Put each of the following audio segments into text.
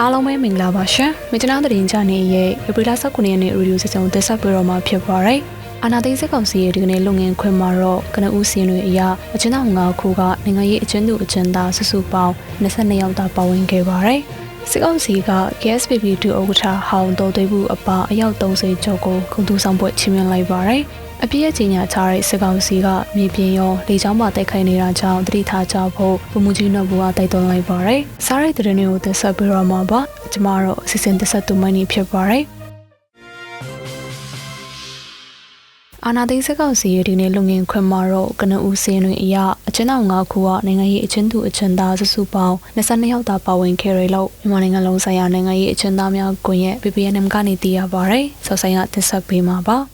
အားလုံးပဲမင်္ဂလာပါရှင်။မြကျနာသတင်းချနေရဲ့ဧပြီလ19ရက်နေ့ရေဒီယိုစီစဉ်တက်ဆက်ပြတော့မှာဖြစ်ပါတယ်။အာနာသိန်းစစ်ကောင်စီရဲ့ဒီကနေ့လုံငင်ခွင့်မှာတော့ကနဦးစီရင်တွေအရအကျဉ်းသား9ခုကနိုင်ငံရေးအကျဉ်းသူအကျဉ်းသားစုစုပေါင်း22ယောက်သာပါဝင်ခဲ့ပါတယ်။စစ်ကောင်စီက KSPP ဒုဥက္ကဋ္ဌဟောင်းတော်သိဘူးအပါအယောက်30ကျော်ကိုဂုဏ်တူဆောင်ပွဲချီးမြှင့်လိုက်ပါတယ်။ အပြည့်အချင်းညာချတဲ့စစ်ကောင်စီကမြေပြင်ရောလေကြောင်းမှာတိုက်ခိုက်နေတာကြောင့်တတိထားကြဖို့ပုံမှုကြီးနော်ဘူကတိုက်တွန်းလိုက်ပါတယ်။စားရိုက်တဲ့တဲ့တွေကိုသက်ဆက်ပြီးတော့မှာပါ။ကျမတို့အစီအစဉ်သက်ဆက်သူမိုင်းနေဖြစ်ပါတယ်။အာနာသိန်းစစ်ကောင်စီရဲ့ဒီနေ့လုံငင်ခွင့်မှာတော့ကနဦးစင်းတွင်အရအချင်းတော်၅ခုကနိုင်ငံရေးအချင်းသူအချင်းသားစုစုပေါင်း22ယောက်သာပါဝင်ခဲ့ရလို့မြန်မာနိုင်ငံလုံးဆိုင်ရာနိုင်ငံရေးအချင်းသားများကွန်ရက် PPNM ကနေသိရပါရယ်ဆော့ဆိုင်ရတစ်ဆက်ပေးမှာပါ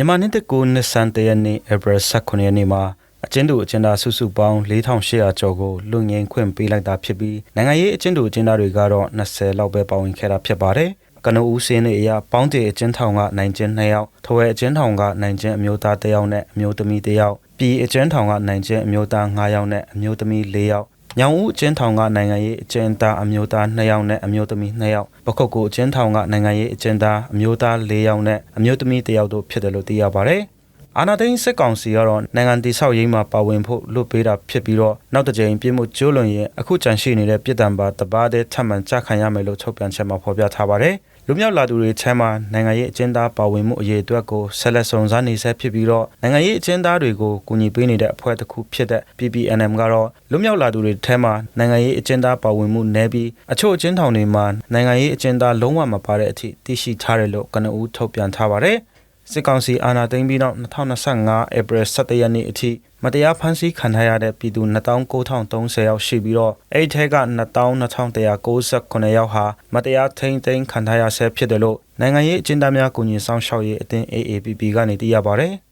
မြန်မာနှစ်တကူနှစ်ဆန်တရက်နေ့ April 18ရက်နေ့မှာအကျဉ်းသူအကျဉ်းသားစုစုပေါင်း4800ကျော်ကိုလူငင်ခွင့်ပေးလိုက်တာဖြစ်ပြီးနိုင်ငံရေးအကျဉ်းသူအကျဉ်းသားတွေကတော့20လောက်ပဲပါဝင်ခဲ့တာဖြစ်ပါတယ်။ကနဦးစင်းတွေအရပေါင်းတည်အကျဉ်းထောင်ကနိုင်ကျဉ်2ယောက်၊ထဝဲအကျဉ်းထောင်ကနိုင်ကျဉ်အမျိုးသား1ယောက်နဲ့အမျိုးသမီး1ယောက်၊ပြည်အကျဉ်းထောင်ကနိုင်ကျဉ်အမျိုးသား9ယောက်နဲ့အမျိုးသမီး4ယောက် ညောင်ဦးအကျဉ်းထောင်ကနိုင်ငံရေးအကျဉ်းသားအမျိုးသား2ယောက်နဲ့အမျိုးသမီး2ယောက်ပခုတ်ကိုအကျဉ်းထောင်ကနိုင်ငံရေးအကျဉ်းသားအမျိုးသား4ယောက်နဲ့အမျိုးသမီး1ယောက်တို့ဖြစ်တယ်လို့သိရပါတယ်။အာနာသိန်းစစ်ကောင်စီကတော့နိုင်ငံတည်ဆောက်ရေးမှာပါဝင်ဖို့လွတ်ပေးတာဖြစ်ပြီးတော့နောက်တစ်ကြိမ်ပြစ်မှုကျူးလွန်ရင်အခုကြန့်ရှိနေတဲ့ပြည်တံပါတပါးတဲ့ထပ်မံကြခံရမယ်လို့ထုတ်ပြန်ချက်မှာဖော်ပြထားပါတယ်။ လူမြောက်လာသူတွေချမ်းမှာနိုင်ငံရေးအကျဉ်းသားပါဝင်မှုအရေးအတွက်ကိုဆက်လက်စုံစမ်းနေဆဲဖြစ်ပြီးတော့နိုင်ငံရေးအကျဉ်းသားတွေကိုကူညီပေးနေတဲ့အဖွဲ့တစ်ခုဖြစ်တဲ့ PPNM ကတော့လူမြောက်လာသူတွေထဲမှာနိုင်ငံရေးအကျဉ်းသားပါဝင်မှုနည်းပြီးအချို့အကျဉ်းထောင်တွေမှာနိုင်ငံရေးအကျဉ်းသားလုံးဝမပါတဲ့အထိသိရှိထားတယ်လို့ကနဦးထုတ်ပြန်ထားပါတယ်။ စစ်ကောင်စီအာဏာသိမ်းပြီးနောက်2025 April 17ရက်နေ့အထိမတရားဖမ်းဆီးခံထားရတဲ့ပြည်သူ2930ယောက်ရှိပြီးတော့အဲ့ဒီထဲက2298ယောက်ဟာမတရားထိန်းသိမ်းခံထားရဆဲဖြစ်တယ်လို့နိုင်ငံရေးအကျဉ်းသားများကူညီဆောင်ရှောက်ရေးအသင်း AAPP ကနေသိရပါတယ်။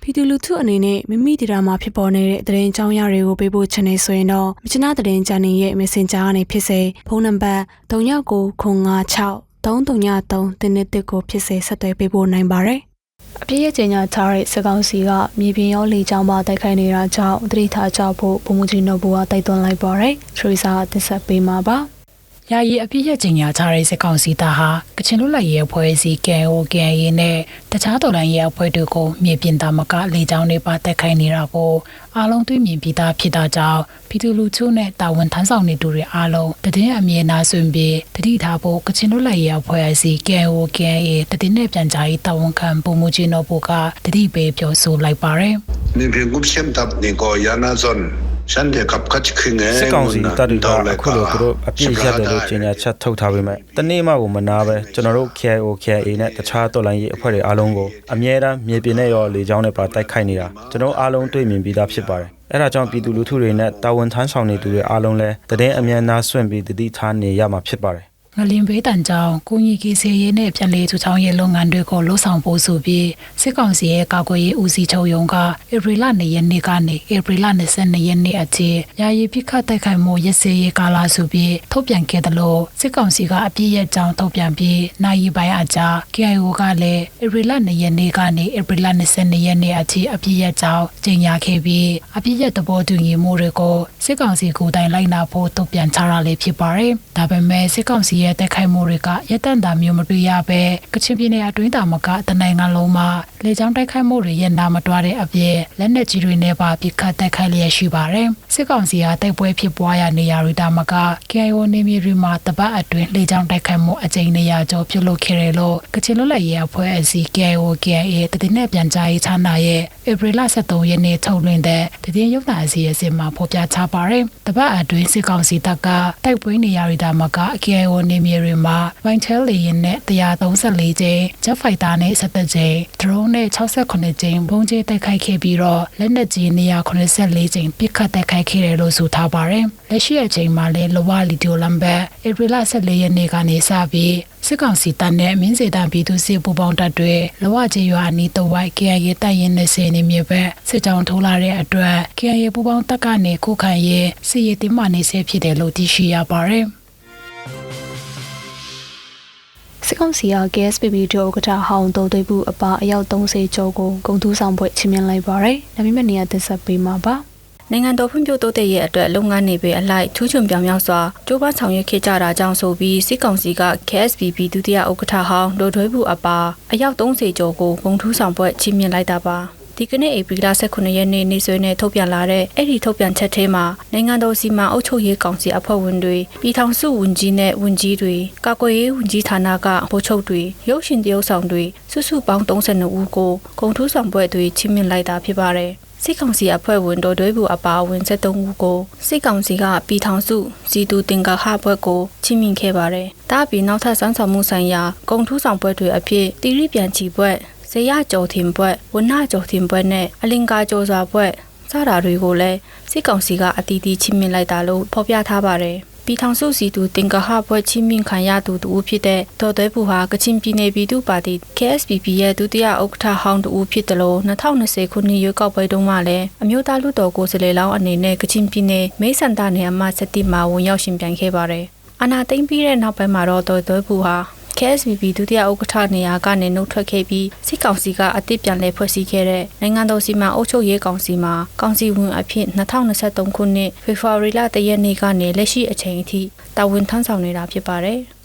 ပြည်သူလူထုအနေနဲ့မိမိတရားမှာဖြစ်ပေါ်နေတဲ့သတင်းကြောင်းရတွေကိုပေးဖို့ချင်နေဆိုရင်တော့မြချနာသတင်းချန်နယ်ရဲ့ Messenger ကနေဖြစ်စေဖုန်းနံပါတ်3996 333တင်းတစ်ကိုဖြစ်စေဆက်သွယ်ပေးဖို့နိုင်ပါတယ်။အပြည့်ရဲ့ကြေညာထားတဲ့စကောင်စီကမြေပြင်ရောလေကြောင်းပါတိုက်ခိုက်နေတာကြောင့်တတိထားကြဖို့ပုံမှုကြီးနော်ဘူကတိုက်တွန်းလိုက်ပါတယ်။ထရီဆာကတစ်ဆက်ပေးမှာပါ။ ယာယီအပြည့်ရကျင်ညာထားတဲ့စစ်ကောင်စီတပ်ဟာကချင်လူလိုက်ရဲအဖွဲ့အစည်း KO KNA နဲ့တခြားတော်လှန်ရေးအဖွဲ့တွေကိုမြေပြင်သားမကလေကြောင်းတွေပါတက်ခိုင်းနေတာကိုအားလုံးတွေ့မြင်ပြီးသားဖြစ်တာကြောင့်ပြည်သူလူထုနဲ့တာဝန်ထမ်းဆောင်နေသူတွေအားလုံးတည်င်းအမြင်နာဆွင်ပြီးတတိထားဖို့ကချင်လူလိုက်ရဲအဖွဲ့အစည်း KO KNA တည်င်းနဲ့ပြန်ကြားရေးတာဝန်ခံပုံမှုချင်းတို့ကတတိပေးပြောဆိုလိုက်ပါတယ် ni phim gup sem tap ni ko yana zon san de kap kach khinge စစ်ကောင်စီတပ်တွေကအခုလိုသူတို့အပြစ်ရတယ်လို့ကြေညာချက်ထုတ်ထားပေမဲ့တနေ့မှကိုမနာပဲကျွန်တော်တို့ KIO KIA နဲ့တခြားတော်လိုင်းရေးအဖွဲ့တွေအားလုံးကိုအမြဲတမ်းမြေပြင်နဲ့ရောလေကြောင်းနဲ့ပါတိုက်ခိုက်နေတာကျွန်တော်အားလုံးတွေ့မြင်ပြီးသားဖြစ်ပါတယ်အဲ့ဒါကြောင့်ပြည်သူလူထုတွေနဲ့တာဝန်ထမ်းဆောင်နေသူတွေအားလုံးလည်းတည်င်းအမြန်နာဆွင့်ပြီးတတိထားနေရမှာဖြစ်ပါတယ် ငလင်ဘေးတန်ကြောင့်ကိုကြီးကြီးစေရေးနဲ့ပြန်လည်ထူထောင်ရေးလုပ်ငန်းတွေကိုလှုပ်ဆောင်ဖို့ဆိုပြီးစစ်ကောင်စီရဲ့ကာကွယ်ရေးဦးစီးချုပ်ရုံးကဧပြီလ2ရက်နေ့ကနေဧပြီလ22ရက်နေ့အထိယာယီပြစ်ခတ်တိုက်ခိုက်မှုရစရေးကာလဆိုပြီးထုတ်ပြန်ခဲ့တယ်လို့စစ်ကောင်စီကအပြည့်ရဲ့ကြောင်းထုတ်ပြန်ပြီးနိုင်ရီပိုင်းအကြာ KIO ကလည်းဧပြီလ2ရက်နေ့ကနေဧပြီလ22ရက်နေ့အထိအပြည့်ရဲ့ကြောင်းကြေညာခဲ့ပြီးအပြည့်ရဲ့သဘောတူညီမှုတွေကိုစစ်ကောင်စီကိုယ်တိုင်လိုက်နာဖို့ထုတ်ပြန်ထားတာလည်းဖြစ်ပါတယ်။ဒါပေမဲ့စစ်ကောင်စီရဲ့တိုက်ခိုက်မှုတွေကရက်တန့်တာမျိုးမတွေ့ရပဲကချင်ပြည်နယ်အတွင်းတာမကတနိုင်ငံလုံးမှာလေကြောင်းတိုက်ခိုက်မှုတွေရက်နာမတွားတဲ့အပြင်လက်နက်ကြီးတွေနဲ့ပါပစ်ခတ်တိုက်ခိုက်လျက်ရှိပါတယ်။စစ်ကောင်စီဟာတိုက်ပွဲဖြစ်ပွားရာနေရာတွေတာမက KIO နေမြေတွေမှာတပတ်အတွင်းလေကြောင်းတိုက်ခိုက်မှုအကြိမ်နေရာကျော်ပြုလုပ်ခဲ့တယ်လို့ကချင်လွတ်လပ်ရေးအဖွဲ့အစည်း KIO KIA တည်နဲ့ပြန်ကြားရေးဌာနရဲ့ဧပြီလ23ရက်နေ့ထုတ်လွှင့်တဲ့တည်ရုပ်သံအစီအစဉ်မှာဖော်ပြထားပါတယ်။တပတ်အတွင်းစစ်ကောင်စီတပ်ကတိုက်ပွဲနေရာတွေတာမက KIO နေမြေတွေမှာဝိုင်တယ်လေရင်နဲ့134ကြိမ်ဂျက်ဖိုက်တာနဲ့17ကြိမ်ဒရုန်းနဲ့68ကြိမ်ဘုံကျဲတိုက်ခိုက်ခဲ့ပြီးတော့လက်နက်ကြီး184ကြိမ်ပစ်ခတ်တိုက်ခိုက်ခဲ့တယ်လို့ဆိုထားပါတယ်။လက်ရှိအချိန်မှာလည်းလဝလီဒီယိုလမ်ဘတ်ဧပြီလ14ရက်နေ့ကနေစပြီးစစ်ကောင်စီတပ်နဲ့မင်းစေတံပြည်သူစစ်ပူပေါင်းတပ်တွေလဝကျေးရွာအနီးတဝိုက် KIA တပ်ရင်း20နေမြေပဲစစ်ကြောင်းထိုးလာတဲ့အတွက် KIA ပူပေါင်းတပ်ကနေခုခံရေးစစ်ရေးတင်မာနေဆဲဖြစ်တယ်လို့သိရှိရပါတယ်။ စစ်ကောင်စီက KSPP ဒုဥက္ကဋ္ဌဟောင်းတော်သိဘူးအပါအယောက်30ကျော်ကိုဂုံတူးဆောင်ပွဲချီးမြှင့်လိုက်ပါတယ်။ဒါပေမဲ့နေရာသက်ဆက်ပေးမှာပါ။နိုင်ငံတော်ဖွံ့ဖြိုးတိုးတက်ရေးအတွက်လုပ်ငန်းတွေပဲအလိုက်ထူးချွန်ပြောင်မြောက်စွာကြိုးပမ်းဆောင်ရွက်ခဲ့ကြတာကြောင့်ဆိုပြီးစစ်ကောင်စီက KSPB ဒုတိယဥက္ကဋ္ဌဟောင်းဒေါ်ထွေးဘူးအပါအယောက်30ကျော်ကိုဂုံထူးဆောင်ပွဲချီးမြှင့်လိုက်တာပါ ဒီကနေ့ဧပြီလ18ရက်နေ့နေ့စွဲနဲ့ထုတ်ပြန်လာတဲ့အဲ့ဒီထုတ်ပြန်ချက်ထဲမှာနိုင်ငံတော်စီမံအုပ်ချုပ်ရေးကောင်စီအဖွဲ့ဝင်တွေပြည်ထောင်စုဝန်ကြီးနဲ့ဝန်ကြီးတွေကာကွယ်ရေးဝန်ကြီးဌာနကဗိုလ်ချုပ်တွေရုပ်ရှင်တရုပ်ဆောင်တွေစုစုပေါင်း32ဦးကိုဂုံထူးဆောင်ပွဲတွေချီးမြှင့်လိုက်တာဖြစ်ပါတယ်စစ်ကောင်စီအဖွဲ့ဝင်တော်တွဲဘူးအပါအဝင်73ဦးကိုစစ်ကောင်စီကပြည်ထောင်စုစီတူတင်ကာဟဘွဲ့ကိုချီးမြှင့်ခဲ့ပါတယ်။ဒါ့အပြင်နောက်ထပ်စမ်းဆောင်မှုဆိုင်ရာဂုံထူးဆောင်ပွဲတွေအဖြစ်တီရီပြန်ချီဘွဲ့ဇေ ယကျော်တင်ဘွဲ့ဝနကျော်တင်ဘွဲ့နဲ့အလင်ကာကျော်စွာဘွဲ့စတာတွေကိုလည်းစစ်ကောင်စီကအတီးတီးချီးမြှင့်လိုက်တာလို့ဖော်ပြထားပါတယ်။ပြည်ထောင်စုစီတူတင်ကဟဘွဲ့ချင်းမြင့်ခံရသူတူဦးဖြစ်တဲ့ဒေါ်သွဲပူဟာကချင်ပြည်နယ်ပြည်သူ့ပါတီ KSPP ရဲ့ဒုတိယဥက္ကဋ္ဌဟောင်းတူဦးဖြစ်တယ်လို့2020ခုနှစ်ရွေးကောက်ပွဲတုန်းကလည်းအမျိုးသားလူတော်ကိုယ်စားလှယ်လောင်းအနေနဲ့ကချင်ပြည်နယ်မဲဆန္ဒနယ်အမှစတိမှာဝင်ရောက်ရှင်ပြိုင်ခဲ့ပါတယ်။အာနာသိမ့်ပြီးတဲ့နောက်ပိုင်းမှာတော့ဒေါ်သွဲပူဟာ KSBB ဒုတိယဥက္ကဋ္ဌနေရာကနေနှုတ်ထွက်ခဲ့ပြီးစစ်ကောင်စီကအသစ်ပြန်လည်ဖွဲ့စည်းခဲ့တဲ့နိုင်ငံတော်စီမံအုပ်ချုပ်ရေးကောင်စီမှာကောင်စီဝင်အဖြစ်2023ခုနှစ်ဖေဖော်ဝါရီလတရက်နေ့ကနေလက်ရှိအချိန်အထိတာဝန်ထမ်းဆောင်နေတာဖြစ်ပါတယ်။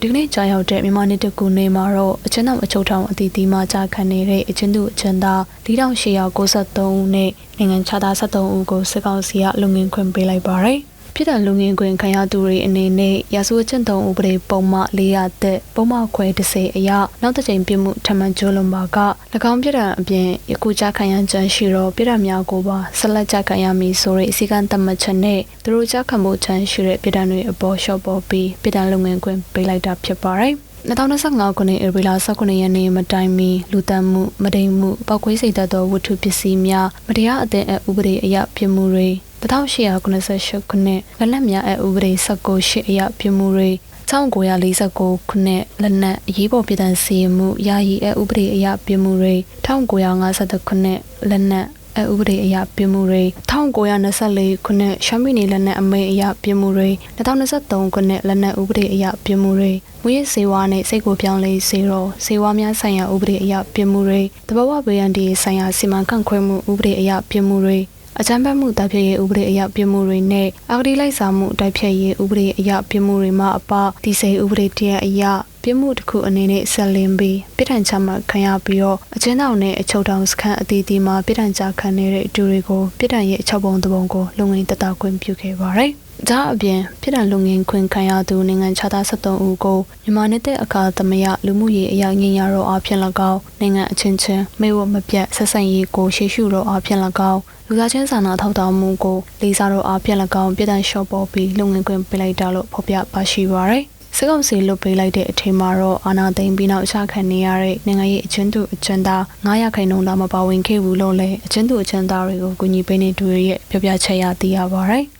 ဒီကနေ့ကြာရောက်တဲ့မြန်မာနေ့တကူနေမှာတော့အချင်းတော်အချုပ်ထောင်အတီးတီးမှကြာခံနေတဲ့အချင်းသူအချင်းသား4893ဦးနဲ့နိုင်ငံခြားသား73ဦးကိုစစ်ကောင်စီကလုံငင်ခွင့်ပေးလိုက်ပါတယ်။ ပြည်ထောင်လူငင်ခွင်ခံရသူတွေအနေနဲ့ရာဇဝတ်ကျင့်သုံးဥပဒေပုံမှ400တက်ပုံမှခွဲ30အရနောက်တစ်ချိန်ပြမှုထမှန်ကျိုးလွန်ပါက၎င်းပြည်ထောင်အပြင်ယခုကြာခံရကြမ်းရှိတော့ပြည်ထောင်များကိုပါဆက်လက်ကြာခံရမည်ဆိုတဲ့အစည်းအကမ်းသတ်မှတ်ချက်နဲ့သူတို့ကြာခံမှုချမ်းရှိတဲ့ပြည်ထောင်တွေအပေါ်လျှော့ပေါ်ပြီးပြည်ထောင်လူငင်ခွင်ပေးလိုက်တာဖြစ်ပါတယ်2025ခုနှစ်ဧပြီလ19ရက်နေ့မတိုင်မီလူတန်းမှုမဒိန်မှုပောက်ကွေးစိတ်သက်သောဝတ္ထုပစ္စည်းများမတရားအသင်းအဥပဒေအရဖြစ်မှုတွေ 1898ခုနှစ်လက်နက်များအဥပဒေ19ရှစ်အရပြမှုတွေ1949ခုနှစ်လက်နက်အရေးပေါ်ပြည်ထောင်စီမှုယာယီအဥပဒေအရပြမှုတွေ1950ခုနှစ်လက်နက်အဥပဒေအရပြမှုတွေ1924ခုနှစ်ရှမ်းပြည်နယ်လက်နက်အမိန့်အရပြမှုတွေ2023ခုနှစ်လက်နက်ဥပဒေအရပြမှုတွေမူရစေဝါနဲ့စိတ်ကိုပြောင်းလဲစေတော့စေဝါများဆိုင်ရာဥပဒေအရပြမှုတွေတဘာဝဗေယံဒီဆိုင်ရာစီမံခန့်ခွဲမှုဥပဒေအရပြမှုတွေ အကြမ်းဖက်မှုတိုက်ဖျက်ရေးဥပဒေအရပြမှုတွေနဲ့အဂတိလိုက်စားမှုတိုက်ဖျက်ရေးဥပဒေအရပြမှုတွေမှာအပဒီစိဥပဒေတရအရပြမှုတစ်ခုအနေနဲ့ဆက်လင်းပြီးပြစ်ဒဏ်ချမှတ်ခံရပြီးတော့အကျဉ်းထောင်နဲ့အချုပ်ထောင်စခန်းအသီးသီးမှာပြစ်ဒဏ်ချခံနေတဲ့အတူတွေကိုပြစ်ဒဏ်ရဲ့အချက်ပုံတစ်ပုံကိုလုံငင်တတခွင့်ပြုခဲ့ပါတယ်။ ဒါအပြင်ပြည်ထောင်လုံငင်ခွင့်ခံရသူနိုင်ငံခြားသား73ဦးကိုမြန်မာနယ်တဲ့အခါသမယလူမှုရေးအရာငင်ရတော့အဖြစ်၎င်းနိုင်ငံအချင်းချင်းမေဝမပြတ်ဆက်ဆံရေးကိုရှေ့ရှုတော့အဖြစ်၎င်းလူသားချင်းစာနာထောက်ထားမှုကိုလေးစားတော့အဖြစ်၎င်းပြည်ထောင်လျှော့ပေါ်ပြီးလုံငင်ခွင့်ပေးလိုက်တာလို့ဖော်ပြပါရှိပါရယ်။စစ်ကောင်စီလွတ်ပေးလိုက်တဲ့အထင်မှာတော့အာနာသိမ့်ပြီးနောက်အချခံနေရတဲ့နိုင်ငံရေးအချင်းသူအချင်းသား900ခိုင်နှုန်းသားမပါဝင်ခဲ့ဘူးလို့လည်းအချင်းသူအချင်းသားတွေကိုကူညီပေးနေသူတွေရဲ့ပြောပြချက်ရသိရပါရယ်။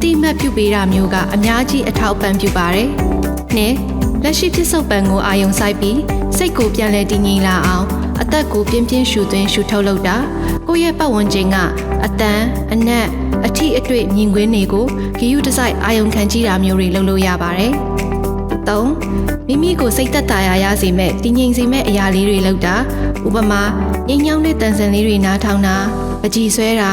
အတိအမှတ်ပြုပေးတာမျိုးကအများကြီးအထောက်ပံ့ပြုပါတယ်။နှစ်လက်ရှိဖြစ်စုပ်ပံကိုအာယုံဆိုင်ပြီးစိတ်ကိုပြန်လဲတည်ငြိမ်လာအောင်အသက်ကိုပြင်းပြင်းရှူသွင်းရှူထုတ်လုပ်တာကိုယ့်ရဲ့ပတ်ဝန်းကျင်ကအတန်အနက်အထီအတွေ့မြင်ကွင်းတွေကိုဂီယူတစိုက်အာယုံခံကြည့်တာမျိုးတွေလုပ်လို့ရပါတယ်။၃မိမိကိုစိတ်သက်သာရာရစေမဲ့တည်ငြိမ်စေမဲ့အရာလေးတွေလုပ်တာဥပမာငြိမ်ညောင်းတဲ့တန်စင်လေးတွေနားထောင်တာအကြည်ဆွဲတာ